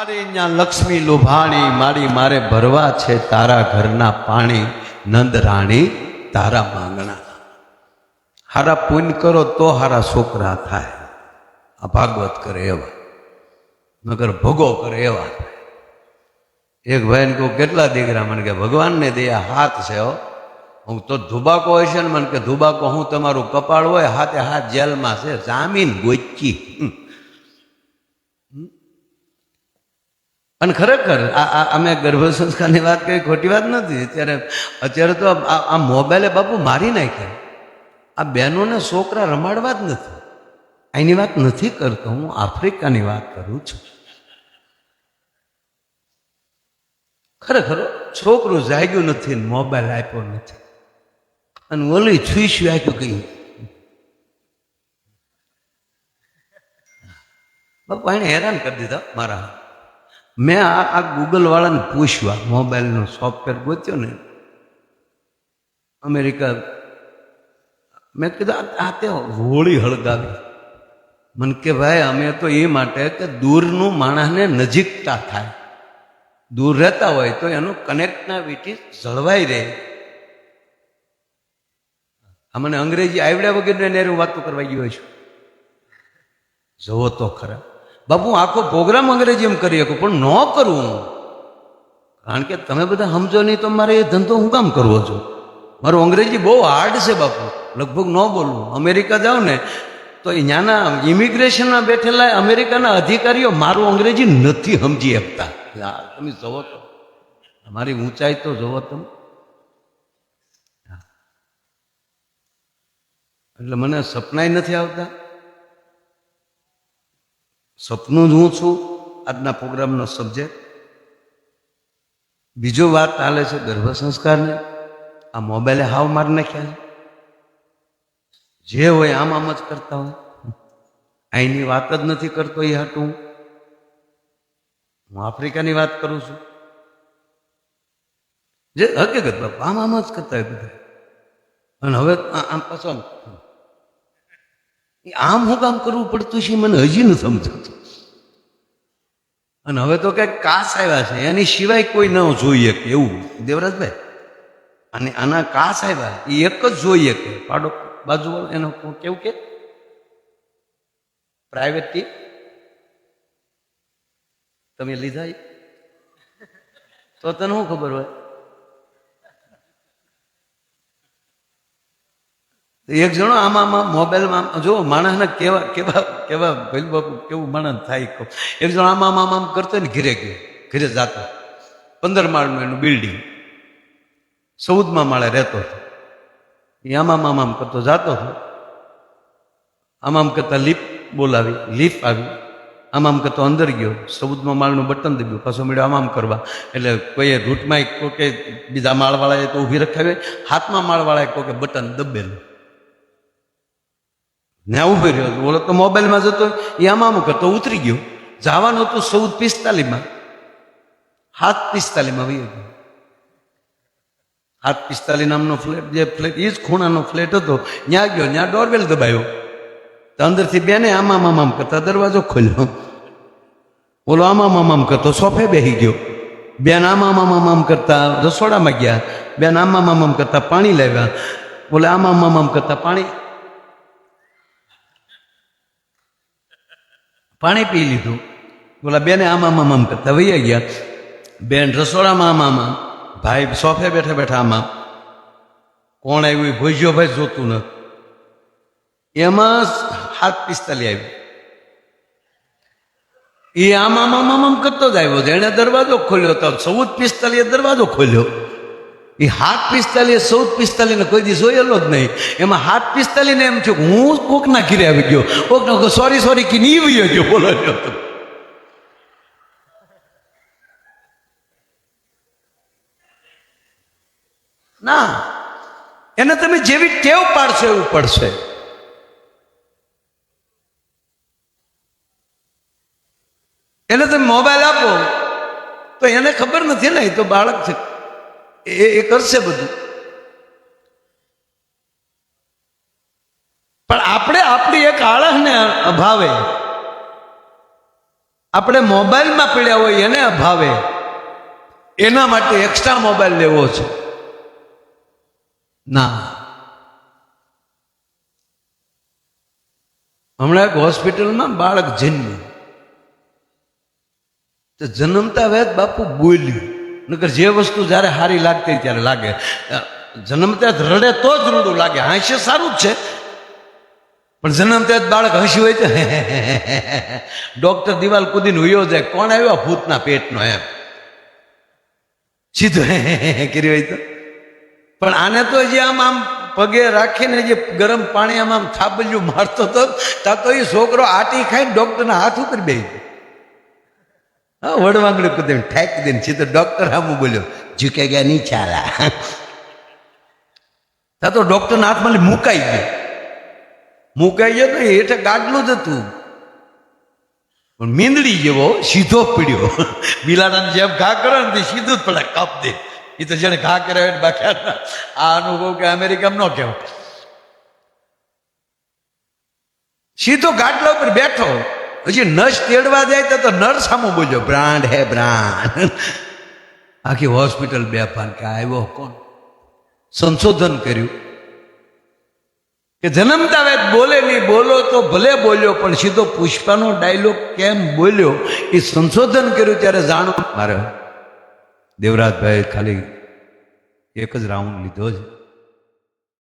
મારી ત્યાં લક્ષ્મી લુભાણી, મારી મારે ભરવા છે તારા ઘરના પાણી, નંદ રાણી, તારા માંગણા. હારા પુણ્ય કરો તો હારા છોકરા થાય. આ ભાગવત કરે એવા. નગર ભોગો કરે એવા એક ભાઈને કહું, કેટલા દીકરા? મને કે, ભગવાનને દયા, હાથ છે હો. હું તો ધુબાકો છે ને મને કે, ધુબાકો, હું તમારું કપાળ હોય, હાથે હાથ જેલમાં છે, જામીન ગોચી અને ખરેખર આ અમે ગર્ભ સંસ્કારની વાત કરી, ખોટી વાત નથી. અત્યારે અત્યારે તો આ મોબાઈલે બાપુ મારી નાખ્યા. આ બહેનોને છોકરા રમાડવા જ નથી. એની વાત નથી કરતો, હું આફ્રિકાની વાત કરું છું. ખરેખર છોકરું જાગ્યું નથી મોબાઈલ આપ્યો નથી. અને ઓલી છુઈશું આપ્યું કહ્યું બાપુ, એને હેરાન કરી દીધા મારા. મેં આ આ ગૂગલવાળાને પૂછવા મોબાઈલનો સોફ્ટવેર ગોત્યો ને, અમેરિકા, મેં કીધું, આ- તે હોળી હળગાવી. મને કે, ભાઈ, અમે તો એ માટે કે દૂરનું માણસને નજીકતા થાય. દૂર રહેતા હોય તો એનું કનેક્ટિવિટી જળવાઈ રહે. મને અંગ્રેજી આવડ્યા વગેરે ને હું વાતો કરવા ગયો છું. જવો તો ખરા. બાપુ આખો પ્રોગ્રામ અંગ્રેજી એમ કરી શકું, પણ ન કરવું કારણ કે તમે બધા સમજો નહીં તો મારે એ ધંધો હું કામ કરવો છું? મારું અંગ્રેજી બહુ હાર્ડ છે બાપુ, લગભગ ન બોલવું અમેરિકા જાઉં ને, તો અહીંયાના ઇમિગ્રેશનમાં બેઠેલા અમેરિકાના અધિકારીઓ મારું અંગ્રેજી નથી સમજી શકતા. તમે જુઓ તો. મારી ઊંચાઈ તો જુઓ તમે. એટલે મને સપનાય નથી આવતા. સપનું જ હું છું આજના પ્રોગ્રામનો સબ્જેક્ટ. બીજો વાત ચાલે છે ગર્ભ સંસ્કારને. આ મોબાઈલે હાવ મારી નાખ્યા જે હોય આમ આમ જ કરતા હોય. અહીંની વાત જ નથી કરતો એ હાટું. હું. આફ્રિકાની વાત કરું છું. જે હકીકત બાપુ, આમ આમ જ કરતા હોય બધા. અને હવે આમ આમ. આમ હું કામ કરવું પડતું છે મને હજી ન સમજાતું. અને હવે તો કંઈક કાસ આવ્યા છે, એની સિવાય કોઈ ન જોઈએ કે એવું. દેવરાજભાઈ, અને આના કાસ આવ્યા, એ એક જ જોઈએ કે પાડો બાજુ એનો કેવું કે? પ્રાઇવેટ ટી તમે લીધા? તો તને શું ખબર હોય? એક જણો આમાં મોબાઈલમાં, જો માણસને કેવા કેવા કેવા ભૈલ બાપુ, કેવું માણસ થાય એક જણો આમાં, આમ આમ કરતો ને ઘીરે ગયો, ઘીરે જતો. પંદર માળનું એનું બિલ્ડિંગ ચૌદમાં માળે રહેતો હતો. એ આમાં, આમ કરતો જતો હતો. આમામ આમ કરતા લીપ બોલાવી લીપ આવી. આમ આમ કરતો અંદર ગયો. ચૌદમાં માળનું બટન દબ્યું પાછો મળ્યો આમ આમ કરવા. એટલે કોઈએ રૂટમાં કોકે બીજા માળવાળાએ તો ઊભી રખાવી હાથમાં માળવાળાએ કોકે બટન દબેલું. ને ઊભી રહ્યો ઓલો તો મોબાઈલમાં જતો એ આમ આમ કરતો, ઉતરી ગયો. જવાનું હતું ચૌદ પિસ્તાલીસમાં. સાત પિસ્તાલીસમાં વહી ગયો. સાત પિસ્તાલીસ નામનો ફ્લેટ, જે ફ્લેટ એ જ ખૂણાનો ફ્લેટ હતો. ત્યાં ગયો ત્યાં ડોરબેલ દબાયો. તો અંદરથી બેને આમ આમ આમ આમ કરતા દરવાજો ખોલ્યો. ઓલો આમ આમ આમ આમ કરતો, સોફે બેસી ગયો. બેન આમ મામામામ કરતા રસોડામાં ગયા. બેન આમ મામામ કરતા પાણી લાવ્યા. ઓલે આમ મામામ કરતા પાણી પાણી પી લીધું. ઓલા બેને આમાં આમ આમ કરતા વૈયા ગયા. બેન રસોડામાં આમ ભાઈ સોફે બેઠા બેઠા આમ કોણ આવ્યું ભોજ્યો ભાઈ જોતું નથી એમાં હાથ પિસ્તાલી આવ્યું એ આમ આમ કરતો જ આવ્યો. જેણે દરવાજો ખોલ્યો તો ચૌદ પિસ્તાલીએ દરવાજો ખોલ્યો. એ હાથ પિસ્તાલીએ ચૌદ પિસ્તાલીને કોઈ દી જોયેલો જ નહીં. એમાં હાથ પિસ્તાલીને એમ થયું હું કોકના ઘીરે આવી ગયો. કોકનો સોરી સોરી કે ની વયો ગયો. બોલો. ના. એને તમે જેવી ટેવ પાડશો એવું પડશે. એને તમે મોબાઈલ આપો, તો એને ખબર નથી ને, એ તો બાળક છે. એ એ કરશે બધું. પણ આપણે આપણી એક આળસને અભાવે. આપણે મોબાઈલમાં પીડ્યા હોય એને અભાવે. એના માટે એક્સ્ટ્રા મોબાઈલ લેવો છે. ના. હમણાં એક હોસ્પિટલમાં બાળક જન્મ્યું. તો જન્મતા વેત બાપુ બોલ્યું. નકર જે વસ્તુ જ્યારે સારી લાગતી ત્યારે લાગે. જન્મતા જ રડે તો જ રૂડું લાગે. હાસ્ય સારું જ છે. પણ જન્મતા જ બાળક હસ્યું હોય તો ડોક્ટર દિવાલ કૂદીને હુયો જાય. કોણ આવ્યો ભૂતના પેટનો એમ? સીધું કર્યું હોય તો. પણ આને તો જે આમ આમ પગે રાખીને જે ગરમ પાણી આમ આમ થાબલ્યું મારતો હતો ત્યાં તો એ છોકરો આટી ખાઈને ડોક્ટરના હાથ ઉપર બેસી ગયો. હા વડવાંગડું કુદે ઠેક દઈને સીધો ડોક્ટર આમ બોલ્યો ઝૂકે ગયા નહીં ચાલા ત્યાં તો ડોક્ટરના હાથમાં મુકાઈ ગયો. મુકાઈ ગયો તો એટલે ગાડલું જ હતું. પણ મીંદડી જેવો સીધો પીડ્યો. બિલાડાને જેમ ઘા કરે ને તે સીધું જ પડે, કાપ દે. એ તો જેને ઘા હોય બાકી આ આ અનુભવ કે અમેરિકામાં ન કહેવાય. સીધો ગાડલા ઉપર બેઠો. હજી નસ તેડવા જાય તો નર્સ સામો બોલ્યો, બ્રાન્ડ હે બ્રાન્ડ. આખી હોસ્પિટલ બે પાન કે આવ્યો કોણ? સંશોધન કર્યું કે જન્મતા વેદ બોલે નહીં, બોલો તો ભલે બોલ્યો, પણ સીધો પુષ્પાનો ડાયલોગ કેમ બોલ્યો એ સંશોધન કર્યું ત્યારે જાણો. મારે દેવરાજભાઈ ખાલી એક જ રાઉન્ડ લીધો છે.